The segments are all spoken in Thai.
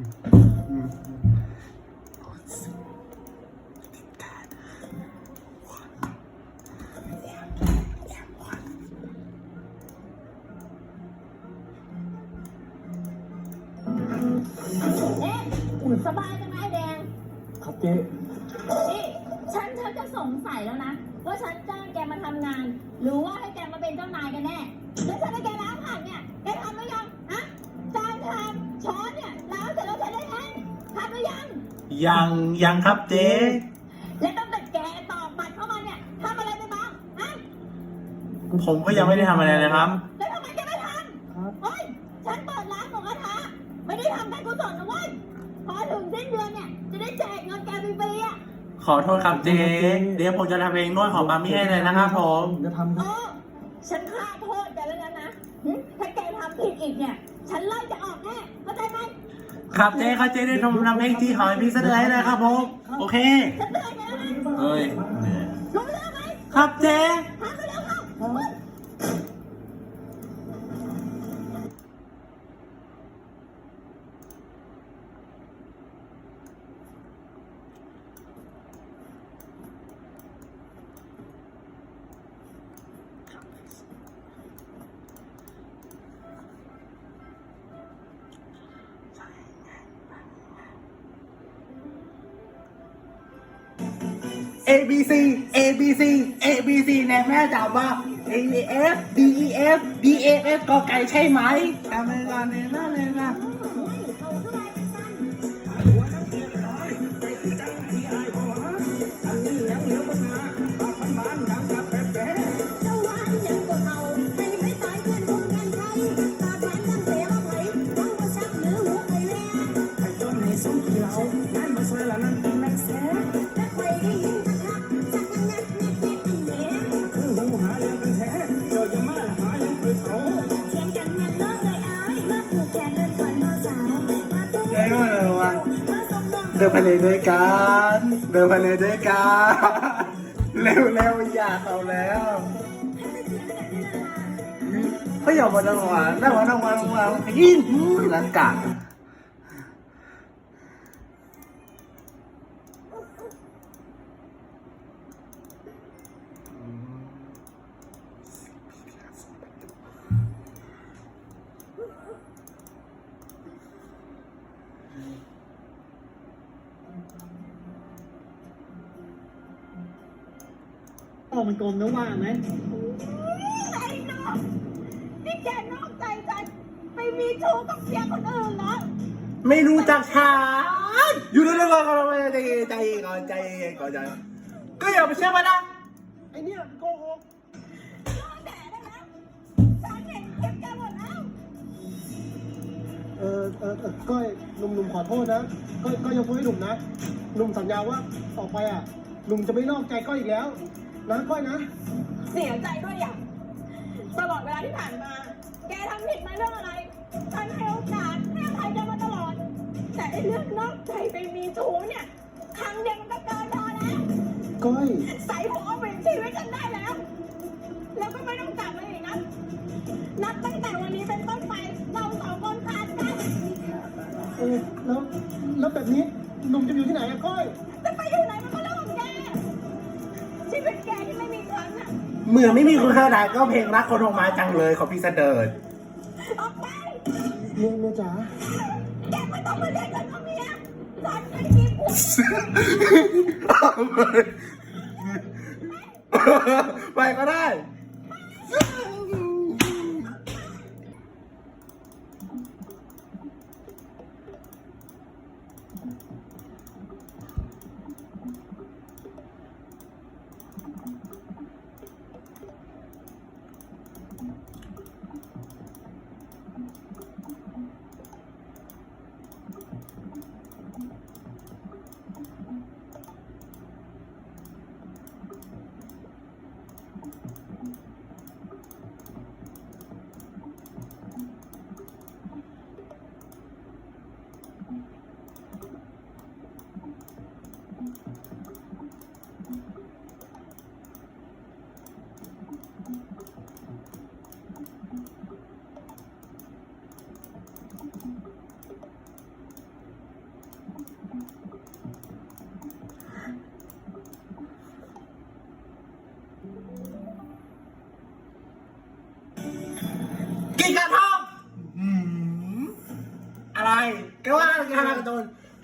สบายจังไงแดง ครับเจ๊นี่ฉันฉันจะสงสัยแล้วนะ ว่าฉันจ้างแกมาทำงาน หรือว่าให้แกมาเป็นเจ้านายกันแน่ แล้วฉันให้แกล้างผักเนี่ย แกทำหรือยังอะจานชามช้อน ยังยังยังครับเจ๊และตั้งแต่แกตอกบัตรเข้ามาเนี่ยทำอะไรไปบ้างฮะผมก็ยังไม่ได้ทำอะไรเลยครับ แล้วทำไมแกไม่ทครับำเฮ้ยฉันเปิดร้านหมูกระทะไม่ได้ทำการกุศลนะเว้ยพอถึงสิ้นเดือนเนี่ยจะได้แจกเงินแกฟรีๆอะขอโทษครับเจ๊เดี๋ยวผมจะทำเองนวดของบามี่ให้เลยนะครับผมจะทำคเอรับอฉันฆ่าโทษแกแล้วนะนะหึถ้าแกทำผิดอีกเนี่ย ฉันไล่จะออกแน่เข้าใจไหม ครับเจ๊ครับเจ๊ได้ทำทำเองที่ขอให้พี่เสนอให้เลยครับผมโอเคฉันเตือนแกแล้วนะเอ้ย รู้เรื่องไหมครับเจ๊ทำไปแล้วเข้า A B C A B C A B C เนี่ยแม่จับว่า A F D E F D A F ก็ไก่ใช่ไหมทำไมล่ะเนี่ยน่าเลยนะ เดินทะเลด้วยกันเดินทะเลด้วยกันเร็วเร็วๆอยากเอาแล้วเขาอยากมาดังหวานดังหวานดังหวานดังหวานยิ่งรังกะโอ้มันกลมนะว่าไหมไอ้น้องนี่แกนอกใจฉันไปมีชู้กับเสียคนอื่นเหรอไม่รู้จักฉันอยู่ด้วยกันก่อนใจเย็นใจเย็นก่อนใจเย็นก่อนใจเย็นก็อย่าไปเชื่อมันนะไอเนี่ยโกหกรอแต่ได้แล้วฉันเห็นคลิปแกหมดแล้วเออเออเออก้อยหนุ่มๆขอโทษนะก้อยก้อยยกมือให้หนุ่มนะหนุ่มสัญญาว่าต่อไปอะหนุ่มจะไม่นอกใจก้อยอีกแล้ว นะก้อยนะ เสียใจด้วยอย่างตลอดเวลาที่ผ่านมา แกทำผิดมาเรื่องอะไรฉันให้โอกาสให้อภัยแกมาตลอด แต่ไอ้เรื่องนอกใจไปมีชู้เนี่ย ครั้งเดียวมันก็เกินพอแล้วก้อย ใส่หัวเอาเป็นชีวิตฉันได้แล้ว แล้วก็ไม่ต้องกลับมาอีกนะ นับตั้งแต่วันนี้เป็นต้นไปเราสองคนขาดกัน เออแล้วแล้วแบบนี้หนุ่มจะอยู่ที่ไหนอะก้อย ชีวิตแกที่ไม่มีครั้งอะเมื่อไม่มีคุณค่าใดก็เพลงรักคนออกมาจังเลยของพี่เสดิร์ดออกไป เมียเมียจ๋าแกไม่ต้องมาเรียกฉันว่าเมียฉันไม่มีผัวไปก็ได้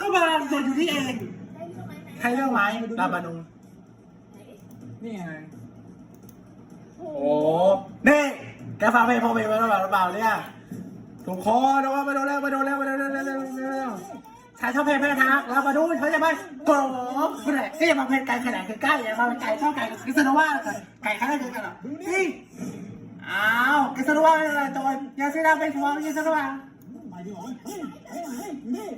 ก็มาการ์ตูนอยู่ที่เอง ใครเรื่องไหมราบานูนนี่ไง โอ้โอ้นี่แกฟังเพลงพอเพลงมาหรือเปล่าหรือเปล่าเนี่ยถูกคอนะว่ามาดูแล้วมาดูแล้วมาดูแล้วมาดูแล้วมาดูแล้วฉันชอบเพลงเพลงทักแล้วมาดูเขาจะไปโกรธคนไหนก็อย่ามาเพลงไก่ขนาดคือใกล้อย่ามาไก่ชอบไก่กิสโนว่าไก่ขนาดคือกันหรอนี่อ้าวกิสโนว่าเป็นอะไรตัวย่าเสียดายเป็นของกิสโนว่าไปดิหรอเฮ้ยเฮ้ยเฮ้ยนี่เฮ้ย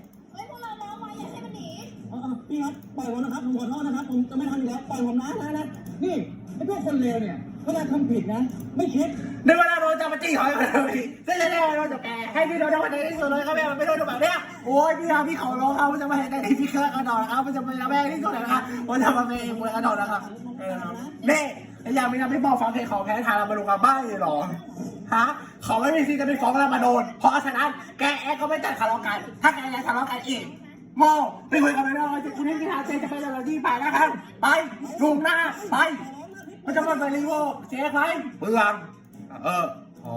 พี่ครับปล่อยผมนะครับผมขอโทษนะครับผมจะไม่ทำอีกแล้วปล่อยผมนะนะนะนี่ไอ้พวกคนเลวเนี่ยเวลาทำผิดนะ ไม่คิดในเวลาโดนจะมาจี้หอยมาเลยเส้นแน่ๆโดนจะแกให้พี่โดนจังหวะไหนที่สุดเลยครับแม่ไม่โดนแบบเนี้ยโอ้ยพี่ครับพี่ขอร้องครับมันจะมาเห็นในที่เครื่องกระดอนนะครับมันจะเป็นแม่ที่สุดเลยนะครับมันจะมาเป็นเองบนกระดอนนะครับเนี่อยามีนะพี่บอกฟังเพลงของแพ้ทางเรามาดูกันบ้างเลยหรอฮะเขาไม่มีสิทธิ์จะไปฟ้องเรามาโดนเพราะฉะนั้นแกแอนก็ไม่จัดทะเลาะกัน ถ้าแกยังทะเลาะกันอีก โมไปคุยกันไม่ได้จะคุณให้พี่ทาเจจะไปเจ้าที่ไปนะครับไปลุงหน้าไปมันจะมาไปรีโวเสียไปเบื่องเออพอ